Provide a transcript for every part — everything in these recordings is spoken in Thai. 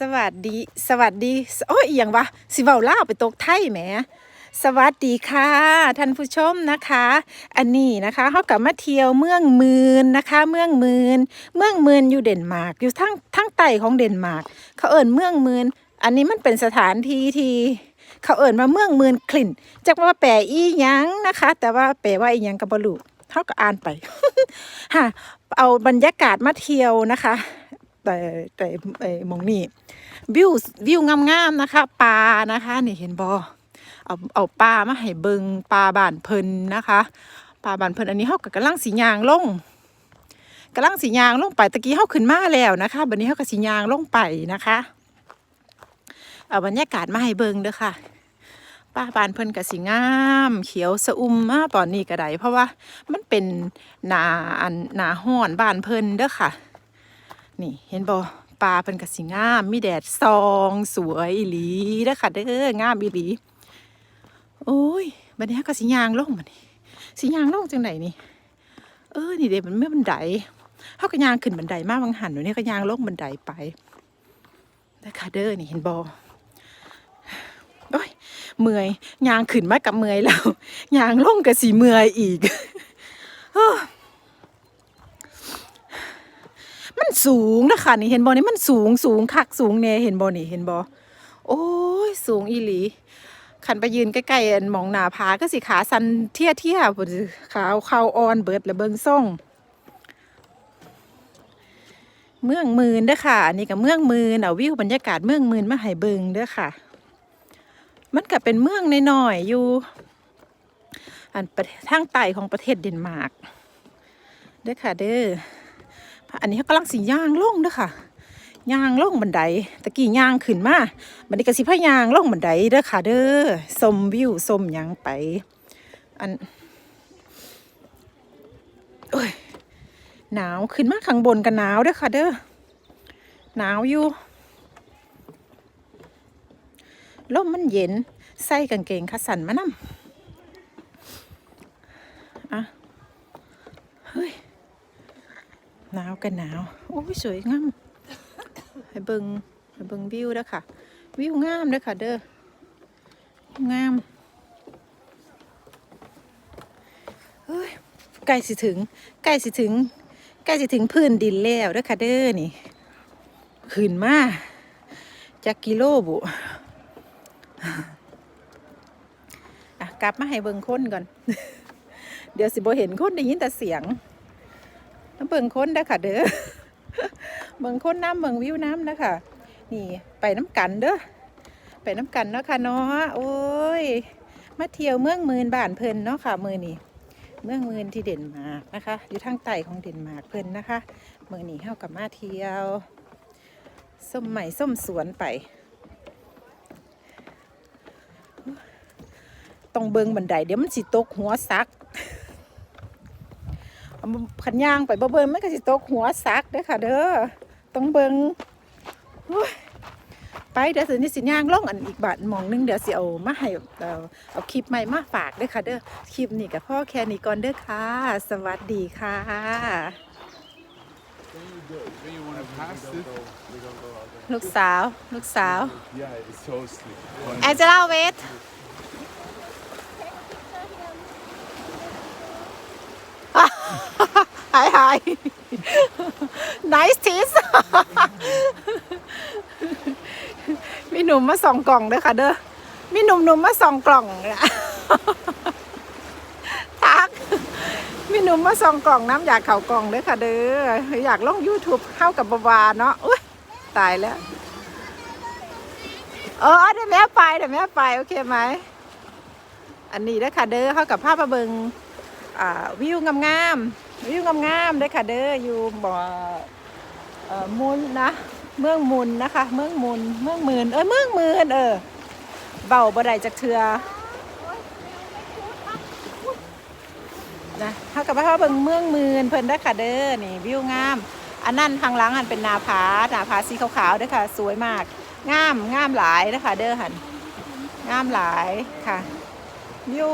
สวัสดี สวัสดี โอ้ยอย่างวะ สิเว้าล่าไปตกไทยแหม สวัสดีค่ะ ท่านผู้ชมนะคะ อันนี้นะคะเขากลับมาเที่ยวเมืองมืนนะคะ เมืองมืนเมืองมืนอยู่เดนมาร์กอยู่ทั้งทั้งใต้ของเดนมาร์กเขาเอิ่นเมืองมืนอันนี้มันเป็นสถานที่ที่เขาเอิ่นมาเมืองมืนคลินจักว่าแปลอีหยังนะคะ แต่ว่าแปลว่าอีหยังกับบลูเขาก็อ่านไปฮะเอาบรรยากาศมาเที่ยวนะคะ แต่แต่ไอ้มองนี่วิววิวงามๆนะคะปลานะคะนี่เห็นบอเอาเอาปลามาให้เบิงปลาบานเพิ่นนะคะปลาบานเพิ่นอันนี้เฮากับกำลังสียางลงกำลังสียางลงไปตะกี้เฮาขึ้นมาแล้วนะคะบัดนี้เฮาก็สียางลงไปนะคะเอาบรรยากาศมาให้เบิงเด้อค่ะป้าบานเพิ่นก็สีงาม เขียวสะอุ่มมาตอนนี้ก็ได้เพราะว่ามันเป็นนาอันนาห้อนบานเพิ่นเด้อค่ะ นี่เห็นบ่ปลาเป็นกสิงาม มีแดดซองสวยอีหลีเด้อค่ะเด้องามอีหลี โอ้ยบัดนี้ก็สิยางลงบัดนี้สิยางลงจังไหนนี่ เออ นี่เด้มันไม่บันไดเฮาก็ยางขึ้นบันไดมาบางหันเดี๋ยวนี้ก็ยางลงบันไดไปเด้อค่ะเด้อนี่เห็นบ่โอ้ยเมื่อยยางขึ้นมากับเมื่อยแล้วยางลงก็สิเมื่อยอีก มันสูงนะคะนี่เห็นบอนี่มันสูงสูงคักสูงแน่เห็นบอนี่เห็นบอโอ้ยสูงอีหลีขันไปยืนใกล้ๆมองหนาผาก็สิขาสันเทียเทียบขาวขาวอ่อนเบิดและเบิงส่งเมืองมืนเด้อค่ะอันนี้กับเมืองมืนเอาวิวบรรยากาศเมืองมืนมาให้เบิงเด้อค่ะ มันก็เป็นเมืองน้อยๆอยู่ อันทศทางใต้ของประเทศเดนมาร์กเด้อค่ะเด้อ อันนี้เขาลังสีย่างลงเด้อค่ะย่างลงบันไดตะกี้ย่างขึ้นมาบันนี้ก็สิพะย่างลงบันไดเด้อค่ะ เด้อชมวิวชมยังไป อันโอ้ยหนาวขึ้นมาข้างบนกันหนาวเด้อค่ะ เด้อหนาวอยู่ลมมันเย็นใส่กางเกงขาสั้นมานำอะเฮ้ย หนาวกันหนาวโอ้ยสวยงามให้เบิงให้เบิงวิวเด้อค่ะ วิวงามเด้อค่ะ เด้องามเฮ้ยใกล้สิถึงใกล้สิถึงใกล้สิถึงพื้นดินแล้วเด้อค่ะเด้อนี่ขึ้นมาจากกิโลบุกลับมาให้เบิงค้นก่อน เดี๋ยวสิบ่เห็นคนได้ยินแต่เสียง น้ำเบิ่งค้นเด้ค่ะ เด้อเบิ่งค้นน้ำเบิ่งวิวน้ำนะค่ะนี่ไปน้ำกันเด้อไปน้ำกันเนาะค่ะเนาะโอ้ยมาเที่ยวเมืองมืนบ้านเพิ่นเนาะค่ะมือนี่เมืองมืนที่เด่นมาร์กนะคะ อยู่ทางใต้ของเด่นมาร์กเพิ่นนะคะมือนี่เฮากับมาเที่ยว ส้มใหม่ส้มสวนไปต้องเบิงบันไดเดี๋ยวมันสิตกหัวซัก ขันย่างไปบ่เบิ่งมันก็สิตกหัวซักเด้อค่ะ เด้อต้องเบิ่งโอ้ยไปเดี๋ยวสินี่สิย่างลงอันอีกบาทหมองหนึงเดี๋ยวสิเอามาให้เอาเอาคลิปใหม่มาฝากเด้อค่ะเด้อคลิปนี้กับพ่อแค่นี้ก่อนเด้อค่ะ สวัสดีค่ะ Then you want to pass it? ลูกสาว ลูกสาว Yeah, it's so steep. แองเจล่าเวท hi hi nice teeth มีหนุ่มมาส่องกล่องเด้อค่ะเด้อ มีหนุ่มหนุ่มมาส่องกล่องเนี่ยทัก มีหนุ่มมาส่องกล่องน้ำอยากเข่ากล่องเด้อค่ะเด้อ อยากลง YouTube เข้ากับบาวาเนาะ อุ้ยตายแล้ว เออเดี๋ยวแม่ไปเดี๋ยวแม่ไปโอเคไหม อันนี้เด้อค่ะเด้อเข้ากับภาพมาเบิงอ่าวิวงามๆ วิวงามๆเด้ค่ะเด้ออยู่บ่อมุนนะ เมืองมุนนะคะ เมืองมุนเมืองหมื่นเออเมืองหมื่นเออเบาบ่ได้จากเทือนะเข้ากับภาพมาเบิงเมืองหมื่นเพิ่นเด้ค่ะเด้อนี่วิวงาม อันนั้นทางหลังอันเป็นนาผานาผาสีขาวๆด้อค่ะ สวยมากงามงามหลายนะคะเด้อหันงามหลายค่ะวิว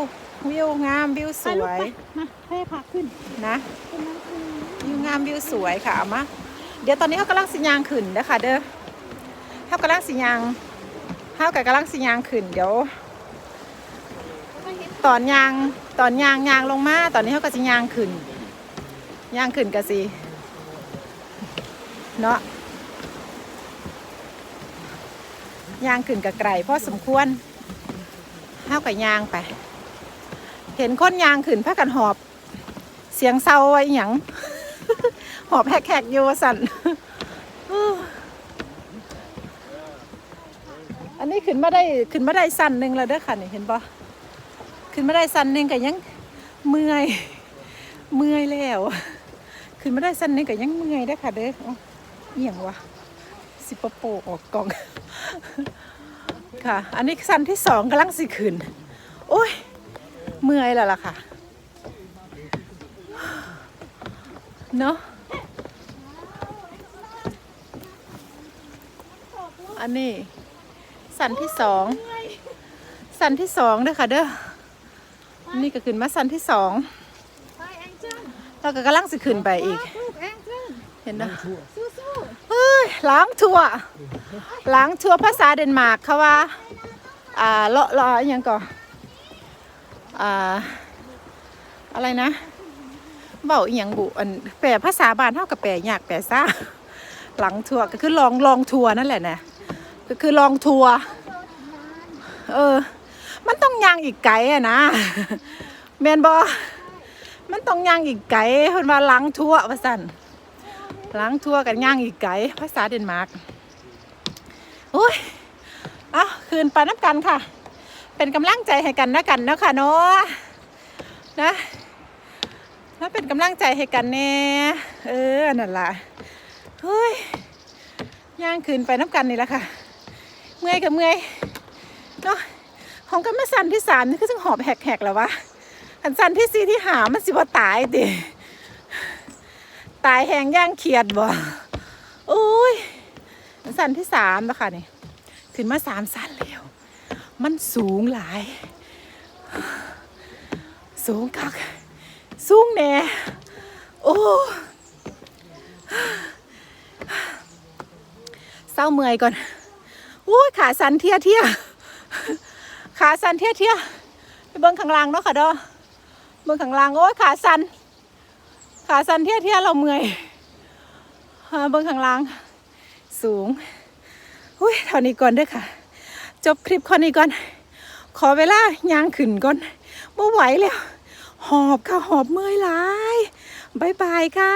วิวงามวิวสวยมาให้พาขึ้นนะวิวงามวิวสวยค่ะเอามาเดี๋ยวตอนนี้เขากำลังสิยางขึ้นนะคะเด้อเฮากำลังสิยางเฮากับกำลังสิยางขึ้นเดี๋ยว ตอนยางตอนยางยางลงมาตอนนี้เฮาก็สิยางขึ้นยางขึ้นก็สิเนาะยางขึ้นกับไกลพอสมควรเฮากับยางไป เห็นค้นยางขึ้นพากันหอบ เสียงเศร้าไว้อหยังหอบแหกๆอยู่สั่นอันนี้ขึ้นมาได้ขึ้นมาได้สั้นหนึ่งแล้วเด้อค่ะนี่เห็นปะขึ้นมาได้สั้นหนึ่งก็ยังเมื่อยเมื่อยแล้ว ขึ้นมาได้สั้นหนึ่งก็ยังเมื่อยเด้อค่ะเด้อเอียงวะสิปโปออกกล่องค่ะ อันนี้สั้นที่สองกำลังสิขึ้นโอ้ย เมื่อยแล้วล่ะค่ะ เนาะอันนี้ สันที่สองสันที่สองด้อค่ะเด้อนี่ก็ขึ้นมาสันที่สองเราก็กำลังสิขึ้นไปอีกเจิลเห็นนะเฮ้ยล้างทัวล้างทัวภาษาเดนมาร์กเขาว่า อ่าเลาะเลาะอหยังก่อน อ่าอะไรนะเบาอหยังบุอันแปลภาษาบ้านเท่ากับแปลยากแปลซ่าหลังทัวร์ก็คือลองลองทัวร์นั่นแหละนะก็คือลองทัวร์เออ มันต้องย่างอีกไกลอะนะแมนบอมันต้องย่างอีกไกลเพิ่นว่าหลังทัวร์ว่าสั่นล้างทั่วกันย่างอีกไก่ภาษาเดนมาร์กโอ้ย เอาคืนไปน้ำกันค่ะ เป็นกำลังใจให้กันนะกันเนาะค่ะเนาะนะแล้วเป็นกำลังใจให้กันแน่เออนั่นล่ะเฮ้ยย่างคืนไปน้ำกันนี่แหละค่ะ เมื่อยกับเมื่อยเนาะของกันมาสันที่สามนี่คือจึงหอบแหกๆแล้ววะอันสันที่สี่ที่หามันสิว่ตายติตายแหงย่างเขียดบ่โอ้ยสันที่สามแล้วค่ะนี่ขึ้นมาสามสันแล้ว มันสูงหลาย สูงคัก สูงแน่โอ้เศร้าเมื่อยก่อนโอ้ยขาสันเทียเทียขาสันเทียเทียไปเบิ้งข้างล่างเนาะค่ะดอเบิ้งข้างล่างโอ้ยขาสันขาสันเทียเทียเราเมื่อยเบิ้งข้างล่างสูงอุ้ยเท่านี้ก่อนด้อค่ะ จบคลิปข้อนี้ก่อน ขอเวลาย่างขึ้นก่อนไม่ไหวแล้ว หอบค่ะหอบเมื่อยหลายบายบายค่ะ